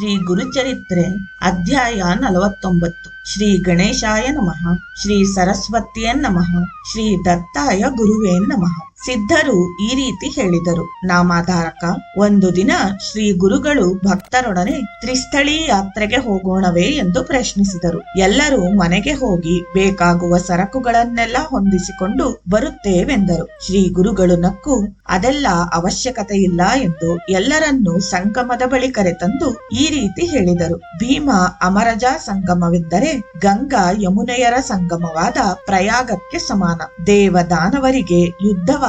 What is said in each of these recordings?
ಶ್ರೀ ಗುರುಚರಿತ್ರೆ ಅಧ್ಯಾಯ ನಲವತ್ತೊಂಬತ್ತು. ಶ್ರೀ ಗಣೇಶಾಯ ನಮಃ. ಶ್ರೀ ಸರಸ್ವತಿಯ ನಮಃ. ಶ್ರೀ ದತ್ತಾಯ ಗುರುವೇ ನಮಃ. ಸಿದ್ಧರು ಈ ರೀತಿ ಹೇಳಿದರು. ನಾಮಾಧಾರಕ, ಒಂದು ದಿನ ಶ್ರೀ ಗುರುಗಳು ಭಕ್ತರೊಡನೆ ತ್ರಿಸ್ಥಳಿ ಯಾತ್ರೆಗೆ ಹೋಗೋಣವೇ ಎಂದು ಪ್ರಶ್ನಿಸಿದರು. ಎಲ್ಲರೂ ಮನೆಗೆ ಹೋಗಿ ಬೇಕಾಗುವ ಸರಕುಗಳನ್ನೆಲ್ಲ ಹೊಂದಿಸಿಕೊಂಡು ಬರುತ್ತೇವೆಂದರು. ಶ್ರೀ ಗುರುಗಳು ನಕ್ಕು, ಅದೆಲ್ಲ ಅವಶ್ಯಕತೆ ಇಲ್ಲ ಎಂದು ಎಲ್ಲರನ್ನೂ ಸಂಗಮದ ಬಳಿ ಕರೆತಂದು ಈ ರೀತಿ ಹೇಳಿದರು. ಭೀಮ ಅಮರಜ ಸಂಗಮವೆಂದರೆ ಗಂಗಾ ಯಮುನೆಯರ ಸಂಗಮವಾದ ಪ್ರಯಾಗಕ್ಕೆ ಸಮಾನ. ದೇವದಾನವರಿಗೆ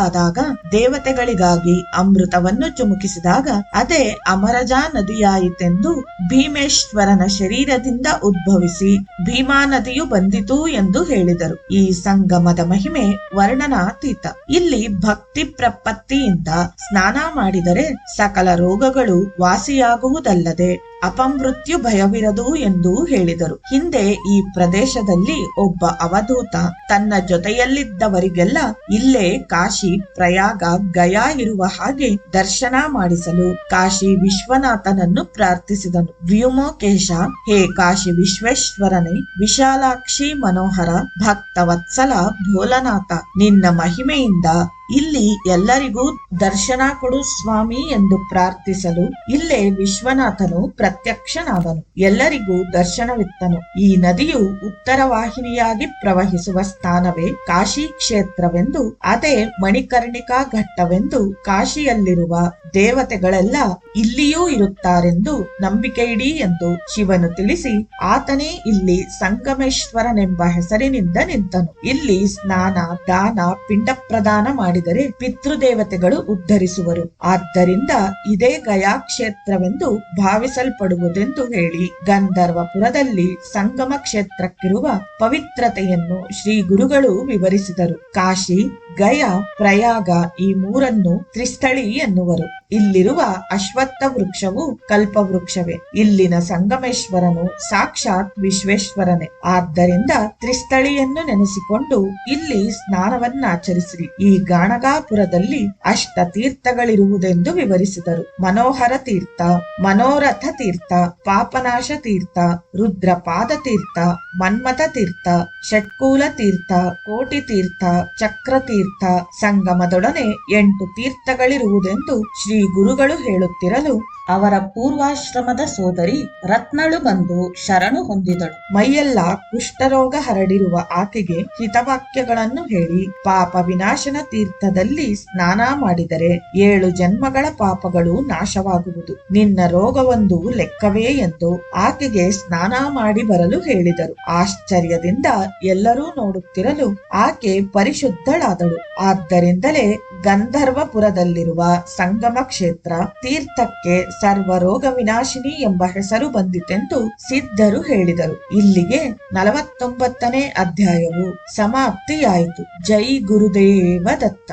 ಯುದ್ಧವಾದಾಗ ದೇವತೆಗಳಿಗಾಗಿ ಅಮೃತವನ್ನು ಚುಮುಕಿಸಿದಾಗ ಅದೇ ಅಮರಜಾ ನದಿಯಾಯಿತೆಂದು ಭೀಮೇಶ್ವರನ ಶರೀರದಿಂದ ಉದ್ಭವಿಸಿ ಭೀಮಾ ನದಿಯು ಬಂದಿತು ಎಂದು ಹೇಳಿದರು. ಈ ಸಂಗಮದ ಮಹಿಮೆ ವರ್ಣನಾತೀತ. ಇಲ್ಲಿ ಭಕ್ತಿ ಪ್ರಪತ್ತಿಯಿಂದ ಸ್ನಾನ ಮಾಡಿದರೆ ಸಕಲ ರೋಗಗಳು ವಾಸಿಯಾಗುವುದಲ್ಲದೆ ಅಪಮೃತ್ಯು ಭಯವಿರದು ಎಂದು ಹೇಳಿದರು. ಹಿಂದೆ ಈ ಪ್ರದೇಶದಲ್ಲಿ ಒಬ್ಬ ಅವಧೂತ ತನ್ನ ಜೊತೆಯಲ್ಲಿದ್ದವರಿಗೆಲ್ಲ ಇಲ್ಲೇ ಕಾಶಿ ಪ್ರಯಾಗ ಗಯಾ ಇರುವ ಹಾಗೆ ದರ್ಶನ ಮಾಡಿಸಲು ಕಾಶಿ ವಿಶ್ವನಾಥನನ್ನು ಪ್ರಾರ್ಥಿಸಿದನು. ವ್ಯೋಮೋಕೇಶ, ಹೇ ಕಾಶಿ ವಿಶ್ವೇಶ್ವರನೇ, ವಿಶಾಲಾಕ್ಷಿ ಮನೋಹರ ಭಕ್ತ ವತ್ಸಲ ಭೋಲನಾಥ, ನಿನ್ನ ಮಹಿಮೆಯಿಂದ ಇಲ್ಲಿ ಎಲ್ಲರಿಗೂ ದರ್ಶನ ಕೊಡು ಸ್ವಾಮಿ ಎಂದು ಪ್ರಾರ್ಥಿಸಲು. ಇಲ್ಲೇ ವಿಶ್ವನಾಥನು ಪ್ರತ್ಯಕ್ಷನಾದನು. ಎಲ್ಲರಿಗೂ ದರ್ಶನವಿತ್ತನು. ಈ ನದಿಯು ಉತ್ತರ ವಾಹಿನಿಯಾಗಿ ಪ್ರವಹಿಸುವ ಸ್ಥಾನವೇ ಕಾಶಿ ಕ್ಷೇತ್ರವೆಂದು, ಅದೇ ಮಣಿಕರ್ಣಿಕಾ ಘಟ್ಟವೆಂದು ಕಾಶಿಯಲ್ಲಿರುವ ದೇವತೆಗಳೆಲ್ಲ ಇಲ್ಲಿಯೂ ಇರುತ್ತಾರೆಂದು ನಂಬಿಕೆಯಿಡಿ ಎಂದು ಶಿವನು ತಿಳಿಸಿ, ಆತನೇ ಇಲ್ಲಿ ಸಂಗಮೇಶ್ವರನೆಂಬ ಹೆಸರಿನಿಂದ ನಿಂತನು. ಇಲ್ಲಿ ಸ್ನಾನ, ದಾನ, ಪಿಂಡ ಪ್ರದಾನ ಮಾಡಿದರೆ ಪಿತೃದೇವತೆಗಳು ಉದ್ಧರಿಸುವರು. ಆದ್ದರಿಂದ ಇದೇ ಗಯಾ ಕ್ಷೇತ್ರವೆಂದು ಭಾವಿಸಲ್ಪಡುವುದೆಂದು ಹೇಳಿ, ಗಂಧರ್ವಪುರದಲ್ಲಿ ಸಂಗಮ ಕ್ಷೇತ್ರಕ್ಕಿರುವ ಪವಿತ್ರತೆಯನ್ನು ಶ್ರೀ ಗುರುಗಳು ವಿವರಿಸಿದರು. ಕಾಶಿ ಗಯ, ಪ್ರಯಾಗ ಈ ಮೂರನ್ನು ತ್ರಿಸ್ಥಳಿ ಎನ್ನುವರು. ಇಲ್ಲಿರುವ ಅಶ್ವತ್ಥ ವೃಕ್ಷವು ಕಲ್ಪವೃಕ್ಷವೇ. ಇಲ್ಲಿನ ಸಂಗಮೇಶ್ವರನು ಸಾಕ್ಷಾತ್ ವಿಶ್ವೇಶ್ವರನೇ. ಆದ್ದರಿಂದ ತ್ರಿಸ್ಥಳಿಯನ್ನು ನೆನೆಸಿಕೊಂಡು ಇಲ್ಲಿ ಸ್ನಾನವನ್ನಾಚರಿಸಿರಿ. ಈ ಗಾಣಗಾಪುರದಲ್ಲಿ ಅಷ್ಟ ತೀರ್ಥಗಳಿರುವುದೆಂದು ವಿವರಿಸಿದರು. ಮನೋಹರ ತೀರ್ಥ, ಮನೋರಥ ತೀರ್ಥ, ಪಾಪನಾಶ ತೀರ್ಥ, ರುದ್ರಪಾದ ತೀರ್ಥ, ಮನ್ಮಥ ತೀರ್ಥ, ಷಟ್ಕೂಲ ತೀರ್ಥ, ಕೋಟಿ ತೀರ್ಥ, ಚಕ್ರ ತೀರ್ಥ ಸಂಗಮದೊಡನೆ ಎಂಟು ತೀರ್ಥಗಳಿರುವುದೆಂದು ಶ್ರೀ ಗುರುಗಳು ಹೇಳುತ್ತಿರಲು ಅವರ ಪೂರ್ವಾಶ್ರಮದ ಸೋದರಿ ರತ್ನಳು ಬಂದು ಶರಣು ಹೊಂದಿದಳು. ಮೈಯೆಲ್ಲ ಕುಷ್ಠರೋಗ ಹರಡಿರುವ ಆಕೆಗೆ ಹಿತವಾಕ್ಯಗಳನ್ನು ಹೇಳಿ ಪಾಪ ವಿನಾಶನ ತೀರ್ಥದಲ್ಲಿ ಸ್ನಾನ ಮಾಡಿದರೆ ಏಳು ಜನ್ಮಗಳ ಪಾಪಗಳು ನಾಶವಾಗುವುದು. ನಿನ್ನ ರೋಗವೊಂದು ಲೆಕ್ಕವೇ ಎಂದು ಆಕೆಗೆ ಸ್ನಾನ ಮಾಡಿ ಬರಲು ಹೇಳಿದರು. ಆಶ್ಚರ್ಯದಿಂದ ಎಲ್ಲರೂ ನೋಡುತ್ತಿರಲು ಆಕೆ ಪರಿಶುದ್ಧಳಾದಳು. ಆದ್ದರಿಂದಲೇ ಗಂಧರ್ವಪುರದಲ್ಲಿರುವ ಸಂಗಮ ಕ್ಷೇತ್ರ ತೀರ್ಥಕ್ಕೆ ಸರ್ವರೋಗ ವಿನಾಶಿನಿ ಎಂಬ ಹೆಸರು ಬಂದಿತೆಂದು ಸಿದ್ಧರು ಹೇಳಿದರು. ಇಲ್ಲಿಗೆ ನಲವತ್ತೊಂಬತ್ತನೇ ಅಧ್ಯಾಯವು ಸಮಾಪ್ತಿಯಾಯಿತು. ಜೈ ಗುರುದೇವ ದತ್ತ